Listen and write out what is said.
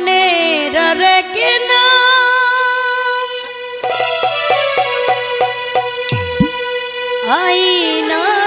মনের রেখে না আইনা